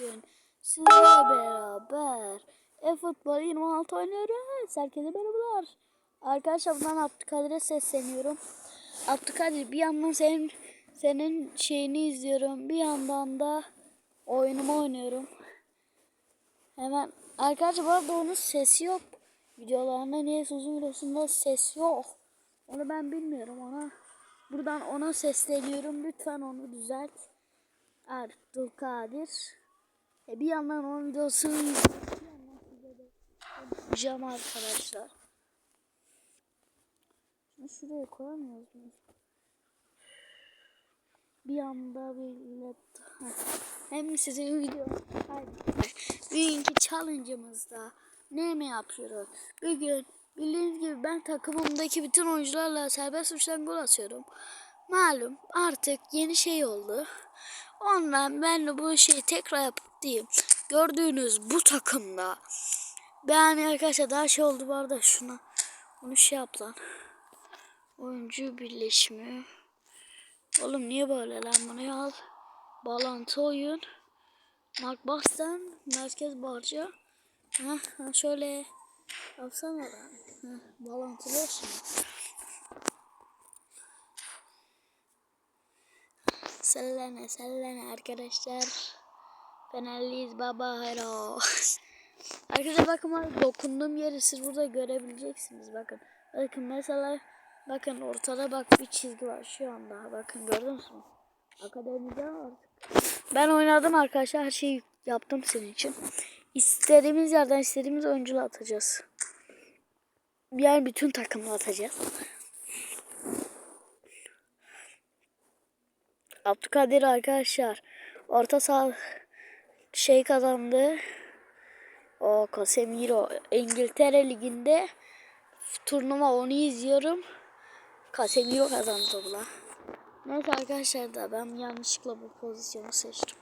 Bugün sizlerle beraber e-futbol 26 oynuyoruz. Herkese merhabalar. Arkadaşlar buradan Abdülkadir'e sesleniyorum. Abdülkadir bir yandan senin senin şeyini izliyorum. Bir yandan da oyunumu oynuyorum. Hemen arkadaşlar bu arada onun sesi yok. Videolarında niye uzun videosunda ses yok. Onu ben bilmiyorum ona. Buradan ona sesleniyorum. Lütfen onu düzelt. Abdülkadir. E bir yandan onun videosunu size yapacağım arkadaşlar. Şunu şuraya koyamıyoruz mu? Bir anda laptop. Hem sizin video. Bugünkü challenge'ımızda ne mi yapıyoruz? Bugün bildiğiniz gibi ben takımımdaki bütün oyuncularla serbest uçtan gol atıyorum. Malum artık yeni şey oldu. Ondan ben de bu şeyi tekrar yapıp diyeyim. Gördüğünüz bu takımda yani arkadaşlar daha şey oldu bu arada şuna bunu şey yap lan. Oyuncu birleşimi. Oğlum niye böyle lan bunu al. Bağlantı oyun. Mark Boston merkez barca. Heh, şöyle yapsana lan. Heh, olsun. Sellene sellene arkadaşlar. Fenerliyiz baba hero. arkadaşlar bakın bak dokunduğum yeri siz burada görebileceksiniz bakın. Bakın mesela bakın ortada bak bir çizgi var şu anda. Bakın gördünüz mü? Akademide artık. Ben oynadım arkadaşlar her şeyi yaptım senin için. İstediğimiz yerden istediğimiz oyuncuları atacağız. Yani bütün takımla atacağız. Abdülkadir arkadaşlar orta saha şey kazandı. O Casemiro İngiltere liginde turnuva onu izliyorum. Casemiro kazandı topla. Neyse arkadaşlar da ben yanlışlıkla bu pozisyonu seçtim.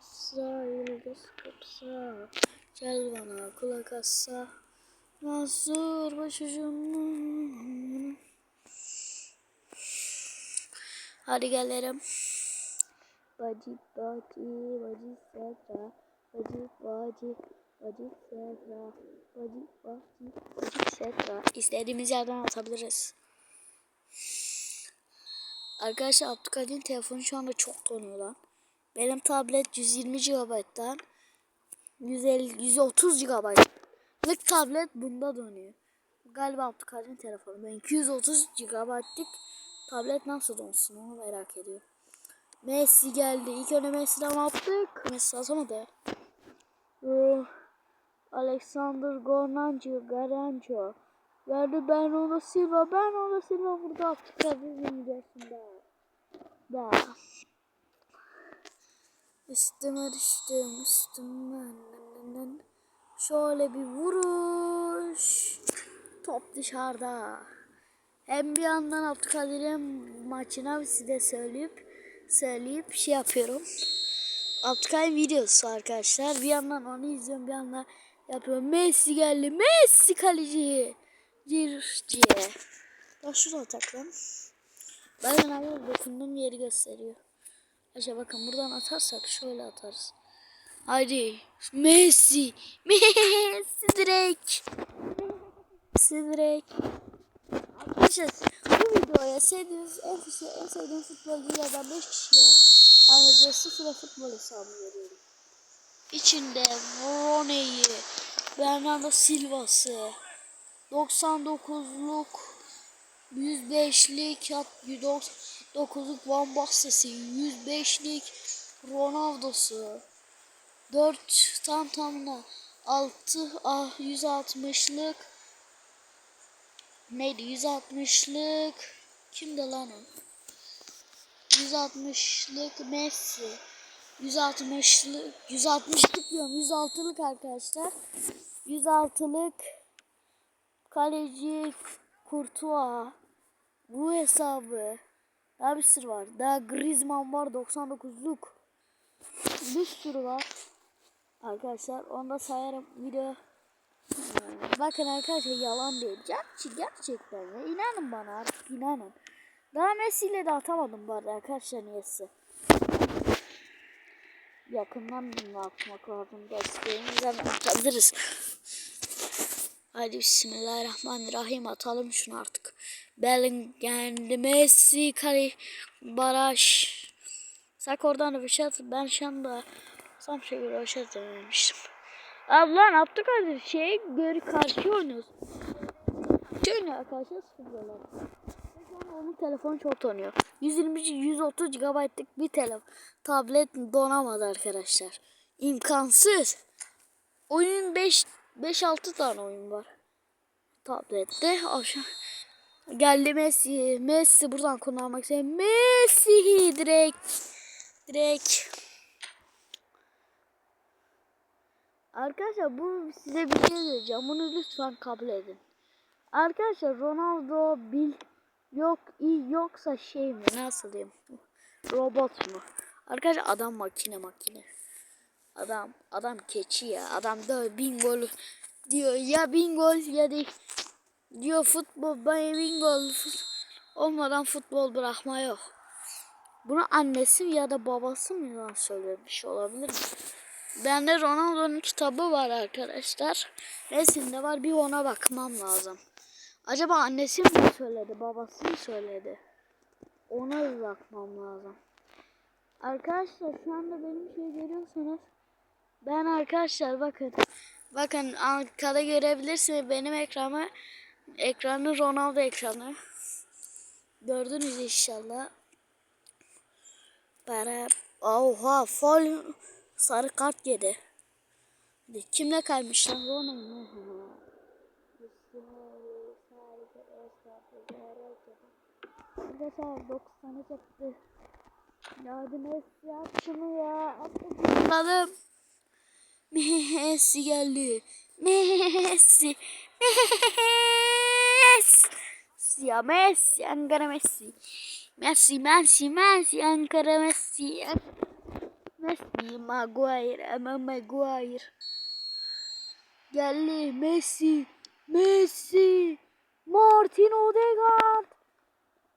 Sağ yıldız Gel bana kulak assa Mazur başucum Hadi gelelim. Bacı bacı bacı sevda bacı bacı bacı sevda bacı bacı bacı sevda İstediğimiz yerden atabiliriz. Arkadaşlar Abdülkadir'in telefonu şu anda çok donuyor lan. Benim tablet 120 GB'dan 150 130 GB'lık tablet bunda donuyor. Galiba Abdülkadir'in telefonu. Ben 230 GB'lık tablet nasıl donsun onu merak ediyorum. Messi geldi. İlk önce Messi'den yaptık. Messi atamadı. Uh, Alexander Garnacho, Garancho. Verdi Bernardo Silva. Bernardo Silva burada Abdülkadir'in videosunda. Da. Üstüme düştüm üstümden. Şöyle bir vuruş. Top dışarıda. Hem bir yandan Abdülkadir'in maçına size söyleyip söyleyip şey yapıyorum. Abdülkadir videosu arkadaşlar. Bir yandan onu izliyorum bir yandan yapıyorum. Messi geldi. Messi kaleci. Circiye. Ya şurada taklan. Bazen abi dokunduğum yeri gösteriyor. Aşağı bakın buradan atarsak şöyle atarız. Haydi. Messi. Messi direkt. Messi direkt. Arkadaşlar bu videoya sevdiğiniz en, en sevdiğim futbolculardan 5 kişiye ayrıca sıfıra futbol hesabı veriyorum. İçinde Rooney'i, Bernardo Silva'sı, 99'luk 105'lik 109'luk Van Basten'i 105'lik Ronaldo'su 4 tam tamına 6 ah 160'lık neydi 160'lık kimdi lan o 160'lık Messi 160'lık 160'lık diyorum 106'lık arkadaşlar 106'lık kaleci Kurtuğa bu hesabı daha bir sürü var. Daha Griezmann var 99'luk. Bir sürü var. Arkadaşlar onu da sayarım video. Bakın arkadaşlar yalan değil. Gerçi gerçekten ya. İnanın bana artık inanın. Daha Messi de atamadım bu arada arkadaşlar niyesi. yakından bilme atmak lazım. Desteğimizden atabiliriz. Hadi bismillahirrahmanirrahim atalım şunu artık. Bellingham, Messi, Kari, Baraj. Sak oradan da bir şey at. Ben şu anda tam şey bir şey dememiştim. Abi lan Abdülkadir şey geri karşı oynuyoruz. Şöyle arkadaşlar an onun telefonu çok donuyor. 120 130 GB'lık bir telefon. Tablet donamadı arkadaşlar. İmkansız. Oyun 5 5 6 tane oyun var. Tablette aşağı geldi Messi. Messi buradan kullanmak istedim. Messi direkt direkt Arkadaşlar bu size bir şey diyeceğim. Bunu lütfen kabul edin. Arkadaşlar Ronaldo bil yok iyi yoksa şey mi nasıl diyeyim robot mu? Arkadaşlar adam makine makine. Adam adam keçi ya. Adam da bin gol diyor ya bin gol ya da diyor futbol ben bin gol olmadan futbol bırakma yok. Bunu annesi ya da babası mı yalan söylemiş olabilir mi? Bende Ronaldo'nun kitabı var arkadaşlar. Resimde var bir ona bakmam lazım. Acaba annesi mi söyledi, babası mı söyledi? Ona bir bakmam lazım. Arkadaşlar şu anda benim şey görüyorsanız ben arkadaşlar bakın bakın arkada görebilirsiniz benim ekranı ekranı Ronaldo ekranı. Gördünüz inşallah. Para oha fol sarı kart yedi. Kimle kaymış lan mu? Arkadaşlar 9 tane çekti. Yardım et ya şunu ya. Atladım. Messi geldi. Messi. Messi. Ya Messi. Ankara Messi. Messi, Messi, Messi. Ankara Messi. Messi, Maguire. Ama Maguire. Geldi Messi. Messi. Martin Odegaard.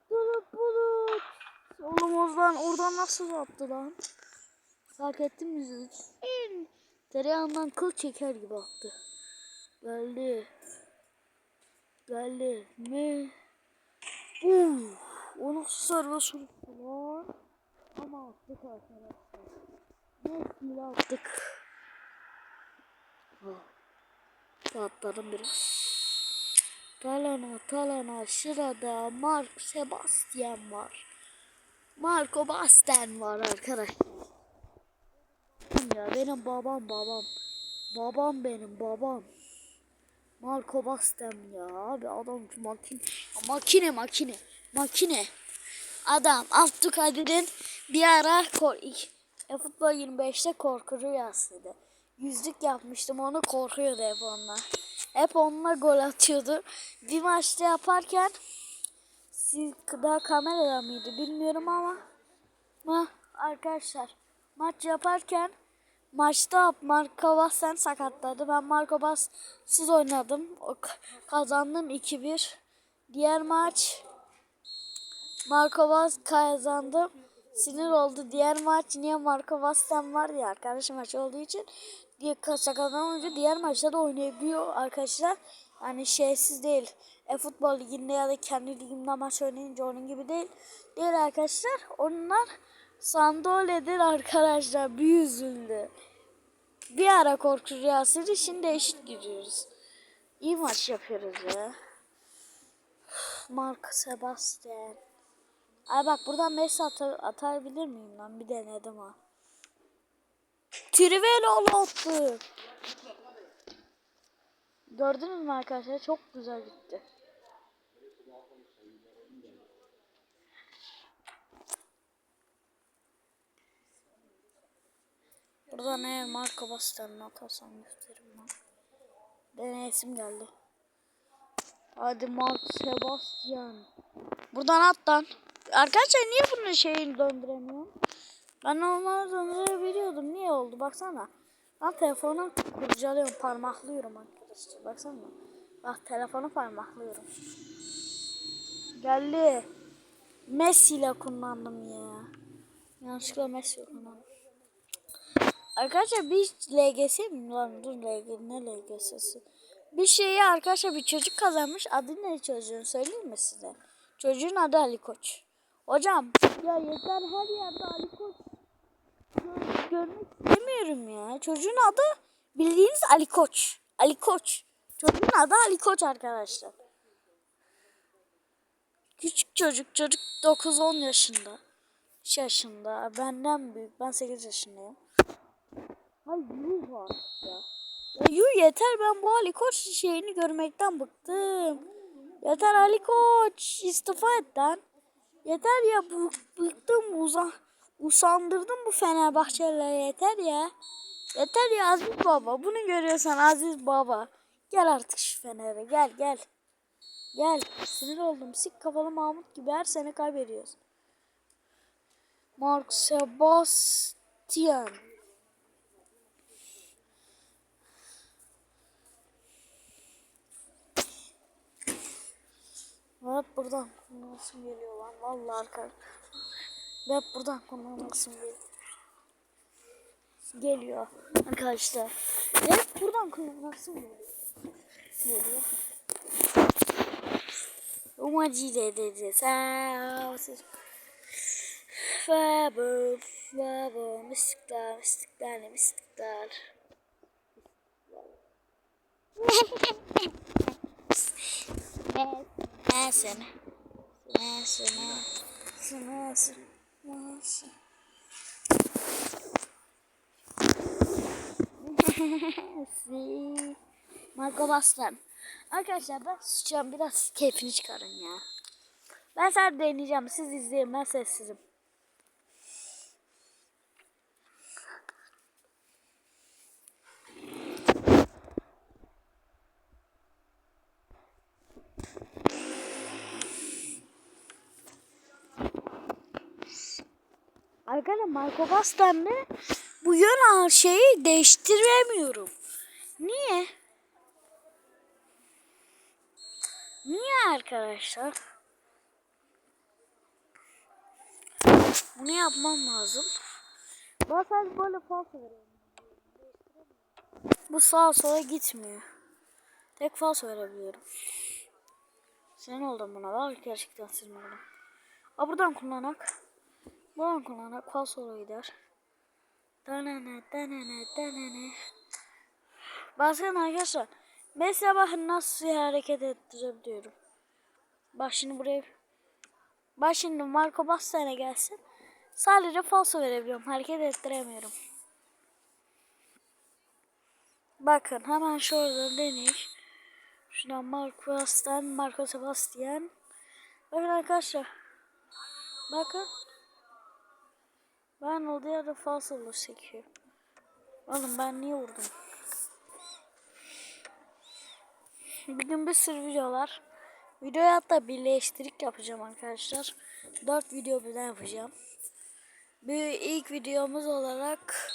Bulut bulut. Oğlum oradan, oradan nasıl attı lan? Fark ettin mi? Tereyağından kıl çeker gibi attı. Geldi. Geldi. Ne? Uf, o nasıl vuruştu lan? Ama attık arkadaşlar. Mesleğiyle attık. Ah. Atladım biraz. Talana Talana şurada Mark Sebastian var. Marco Basten var arkadaşlar. Ya benim babam babam. Babam benim babam. Marco Basten ya abi adam makine makine makine makine. Adam Abdülkadir'in bir ara kor, e, futbol 25'te korku rüyasıydı. Yüzlük yapmıştım onu korkuyordu hep onunla. Hep onunla gol atıyordu. Bir maçta yaparken siz daha kamerada mıydı bilmiyorum ama ama arkadaşlar maç yaparken maçta Marco Basten sakatladı. Ben Marco Basten'siz oynadım. O, kazandım 2-1. Diğer maç Marco Bas kazandım. Sinir oldu. Diğer maç niye Marco Basten var ya arkadaş maç olduğu için diye sakatlanınca diğer maçta da oynayabiliyor arkadaşlar. Yani şeysiz değil. E futbol liginde ya da kendi ligimde maç oynayınca onun gibi değil. Değil arkadaşlar. Onlar Sandole'dir arkadaşlar. Bir üzüldü. Bir ara korku rüyasıydı. Şimdi eşit gidiyoruz. İyi maç yapıyoruz ya. Mark Sebastian. Ay bak buradan Messi atar, atabilir miyim lan? Bir denedim ha. Trivela attı. Gördünüz mü arkadaşlar? Çok güzel gitti. Burada ne marka bastığını atarsam gösteririm lan. Deneyesim geldi. Hadi Mark Sebastian. Buradan at lan. Arkadaşlar niye bunun şeyini döndüremiyorum? Ben normalde döndürebiliyordum. Niye oldu? Baksana. Ben telefonu kurcalıyorum. Parmaklıyorum arkadaşlar. Baksana. Bak telefonu parmaklıyorum. Geldi. Messi ile kullandım ya. Yanlışlıkla Messi kullandım. Arkadaşlar bir LGS mi lan? Dur LG ne LGS'si? Bir şeyi arkadaşlar bir çocuk kazanmış. Adı ne çocuğun söyleyeyim mi size? Çocuğun adı Ali Koç. Hocam ya yeter her yerde Ali Koç. Gör- Görmek istemiyorum ya. Çocuğun adı bildiğiniz Ali Koç. Ali Koç. Çocuğun adı Ali Koç arkadaşlar. Küçük çocuk. Çocuk 9-10 yaşında. 3 yaşında. Benden büyük. Ben 8 yaşındayım. Ay yuh artık ya. Ya yuh yeter ben bu Ali Koç şeyini görmekten bıktım. Yeter Ali Koç istifa et lan. Yeter ya bu bıktım uza, usandırdım bu Fenerbahçelileri yeter ya. Yeter ya Aziz Baba bunu görüyorsan Aziz Baba. Gel artık şu Fener'e gel gel. Gel sinir oldum sik kafalı Mahmut gibi her sene kaybediyoruz. Mark Sebastian. Hep buradan kullanasım geliyor lan. Vallahi arkadaşlar. Hep buradan kullanasım geliyor. Geliyor arkadaşlar. Hep buradan kullanasım geliyor. Geliyor. Umacı de dedi. Sağ Fabo, fabo, mistikler, mistikler, mistikler. Nesin? Nesin? Nesin? Nesin? Nesin? Marco bastım. Arkadaşlar ben susacağım biraz keyfini çıkarın ya. Ben sadece deneyeceğim. Siz izleyin ben sessizim. Arkadaşlar Marco Bastan'da bu yön şeyi değiştiremiyorum. Niye? Niye arkadaşlar? Bunu yapmam lazım. Bazen böyle falso veriyorum. Bu sağa sola gitmiyor. Tek falso verebiliyorum. Sen oldun buna bak gerçekten sinir oldum. Aa buradan kullanak. Buradan kullanak falsola gider. Danane danane danane. Bazen arkadaşlar mesela bakın nasıl hareket ettirebiliyorum. Bak şimdi buraya Bak şimdi Marco Bastian'a gelsin. Sadece falso verebiliyorum. Hareket ettiremiyorum. Bakın hemen şurada deneyim. Şuradan Marco Bastian, Marco Sebastian. Bakın arkadaşlar. Bakın. Ben olduğu yerde olur sekiyor. Oğlum ben niye vurdum? Bugün bir sürü videolar. Videoya hatta birleştirik yapacağım arkadaşlar. 4 video birden yapacağım. Bir ilk videomuz olarak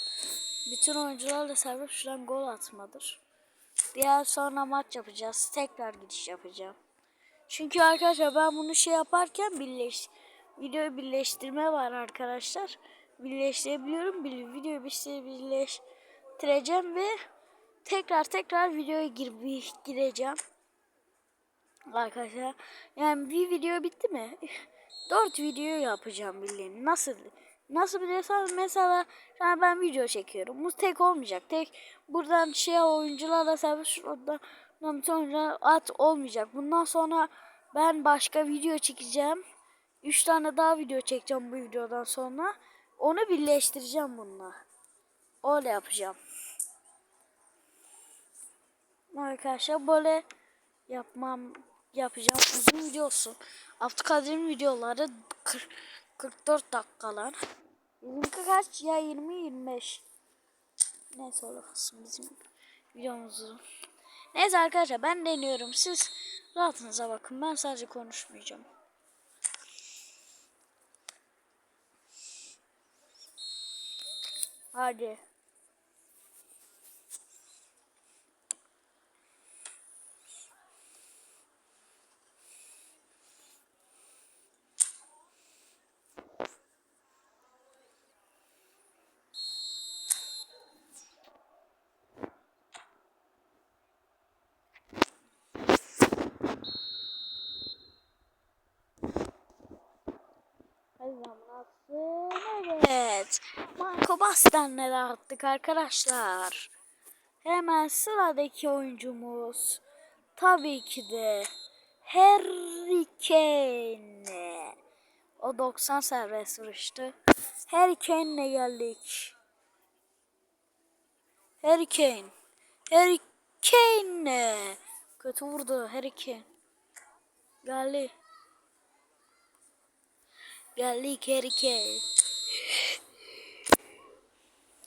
bütün oyuncularla serbest şuradan gol atmadır. Diğer sonra maç yapacağız. Tekrar gidiş yapacağım. Çünkü arkadaşlar ben bunu şey yaparken birleş videoyu birleştirme var arkadaşlar. Birleştirebiliyorum. Bir videoyu birleştireceğim ve tekrar tekrar videoya gir gireceğim. Arkadaşlar yani bir video bitti mi? Dört video yapacağım bildiğin. Nasıl? Nasıl biliyorsan mesela yani ben video çekiyorum. Bu tek olmayacak. Tek buradan şey oyuncularla serbest şuradan sonra at olmayacak. Bundan sonra ben başka video çekeceğim. Üç tane daha video çekeceğim bu videodan sonra. Onu birleştireceğim bununla. Öyle yapacağım. Arkadaşlar böyle yapmam yapacağım uzun video olsun. Abdülkadir'in videoları 40, 44 dakikalar. Bizimki kaç ya 20-25. Neyse olsun bizim videomuzu. Neyse arkadaşlar ben deniyorum. Siz rahatınıza bakın. Ben sadece konuşmayacağım. Hadi. Evet. Marco Bastenleri attık arkadaşlar. Hemen sıradaki oyuncumuz. Tabii ki de Harry Kane. O 90 serbest vuruştu. Harry Kane'le geldik. Harry Kane. Harry Kane. Kötü vurdu Harry Kane. Geldi. Geldik Harry Kane.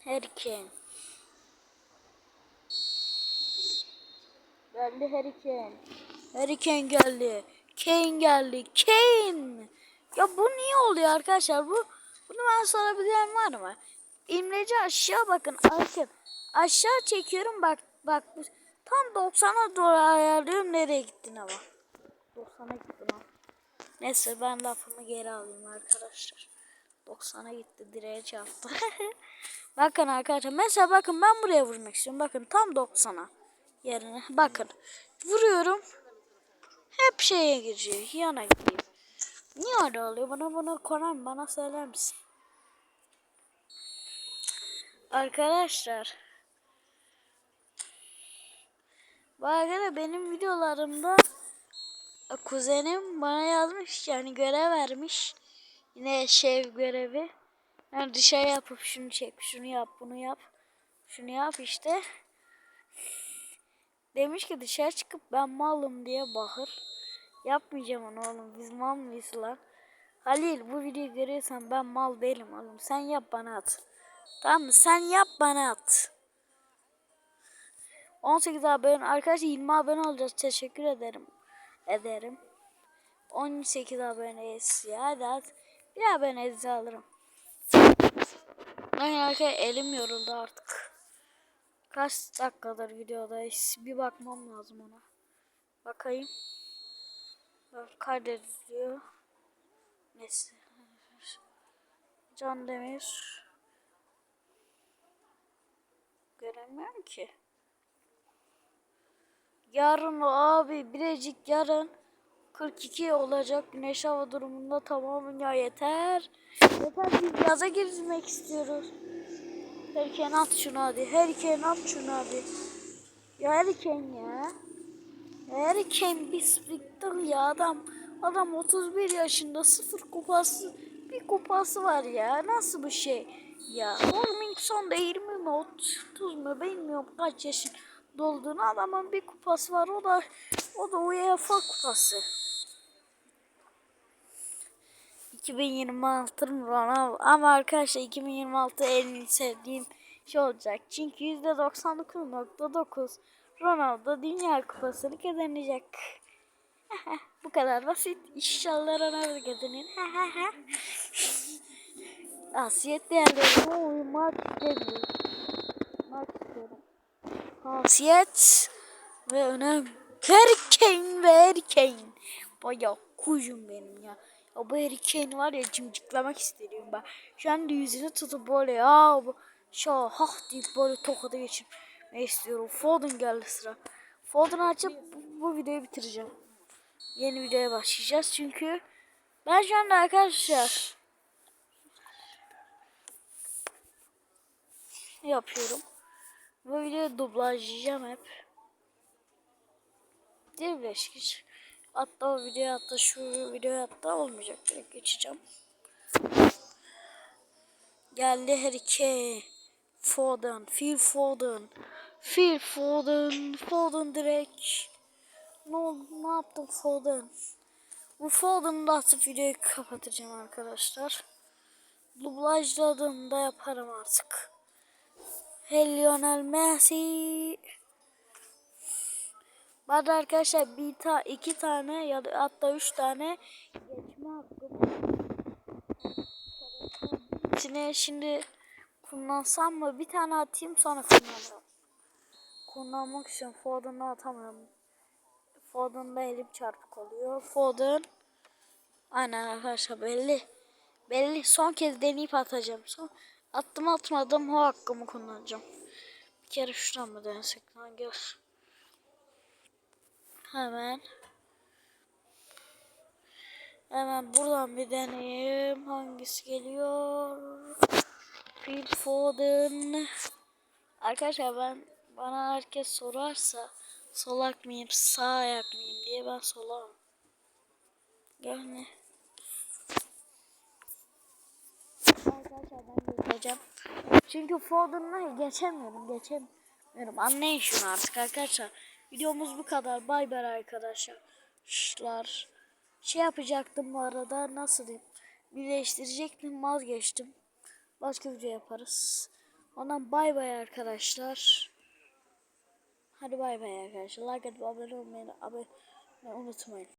Harry Kane. Geldi. Harry Kane geldi. Kane geldi. Kane. Ya bu niye oluyor arkadaşlar? Bu bunu ben sorabilen var mı? İmleci aşağı bakın. Bakın. Aşağı çekiyorum bak bak. Tam 90'a doğru ayarlıyorum. Nereye gittin ama? 90'a gittin ama. Neyse ben lafımı geri alayım arkadaşlar. 90'a gitti direğe çarptı. bakın arkadaşlar mesela bakın ben buraya vurmak istiyorum. Bakın tam 90'a yerine. Bakın vuruyorum. Hep şeye girecek. Yana gideyim. Niye öyle oluyor? Bana bunu Koran bana söyler misin? Arkadaşlar. Bu arada benim videolarımda kuzenim bana yazmış yani görev vermiş. Yine şev görevi. Yani dışarı yapıp şunu çek, şunu yap, bunu yap. Şunu yap işte. Demiş ki dışarı çıkıp ben malım diye bağır. Yapmayacağım onu oğlum. Biz mal mıyız lan? Halil bu videoyu görüyorsan ben mal değilim oğlum. Sen yap bana at. Tamam mı? Sen yap bana at. 18 abone arkadaşlar 20 abone olacağız. Teşekkür ederim. Ederim. 18 aboneyiz ya. Hadi at. Bir abone alırım. Arkadaşlar elim yoruldu artık. Kaç dakikadır videodayız? Bir bakmam lazım ona. Bakayım. Kaydediliyor. Neyse. Can Demir. Göremiyorum ki. Yarın abi birecik yarın 42 olacak güneş hava durumunda tamamı ya yeter. Yeter biz yaza girmek istiyoruz. Herken at şunu hadi. Herken at şunu hadi. Ya herken ya. Herken biz bittik ya adam. Adam 31 yaşında sıfır kupası bir kupası var ya. Nasıl bir şey? Ya Ormingson da 20 mi 30 mu bilmiyorum kaç yaşın dolduğunu adamın bir kupası var o da o da UEFA kupası. 2026 Ronaldo ama arkadaşlar 2026 en sevdiğim şey olacak. Çünkü %99.9 Ronaldo Dünya Kupası'nı kazanacak. Bu kadar basit. İnşallah Ronaldo kazanır. Hasiyet değerlerine uymak istemiyorum. Uymak istiyorum. Hasiyet ve önem. Erken ve erken. Baya kuyum benim ya. Ya bu erken var ya cimciklamak istiyorum ben. Şu anda yüzünü tutup böyle ya bu şu hah deyip böyle tokadı geçip ne istiyorum. Foden geldi sıra. Foden açıp bu, bu videoyu bitireceğim. Yeni videoya başlayacağız çünkü ben şu anda arkadaşlar yapıyorum. Bu videoyu dublajlayacağım hep. Değil beşkiş. Hatta o video hatta şu video hatta olmayacak. Direkt geçeceğim. Geldi her iki. Foden, Phil Foden. Phil Foden, Foden direkt. Ne? Ne yaptım Foden? Bu Foden'ı da videoyu kapatacağım arkadaşlar. Dublajladığımda yaparım artık. Hey Lionel Messi. Bana arkadaşlar bir ta iki tane ya da hatta üç tane geçme hakkım. İçine şimdi kullansam mı? Bir tane atayım sonra kullanırım. Kullanmak için Foden'ı atamıyorum. Foden'da elim çarpık oluyor. Foden. Aynen arkadaşlar belli. Belli. Son kez deneyip atacağım. Son attım atmadım o hakkımı kullanacağım. Bir kere şuradan mı denesek lan gel. Hemen. Hemen buradan bir deneyeyim. Hangisi geliyor? Phil Foden. Arkadaşlar ben bana herkes sorarsa solak mıyım sağ ayak mıyım diye ben solağım. Yani. Arkadaşlar ben geçeceğim. Çünkü Foden'la geçemiyorum geçemiyorum. Anlayın şunu artık arkadaşlar. Videomuz bu kadar. Bay bay arkadaşlar. Şlar. Şey yapacaktım bu arada nasıl diyeyim. Birleştirecektim vazgeçtim. Başka video yaparız. Ondan bay bay arkadaşlar. Hadi bay bay arkadaşlar. Like atıp abone olmayı abone unutmayın.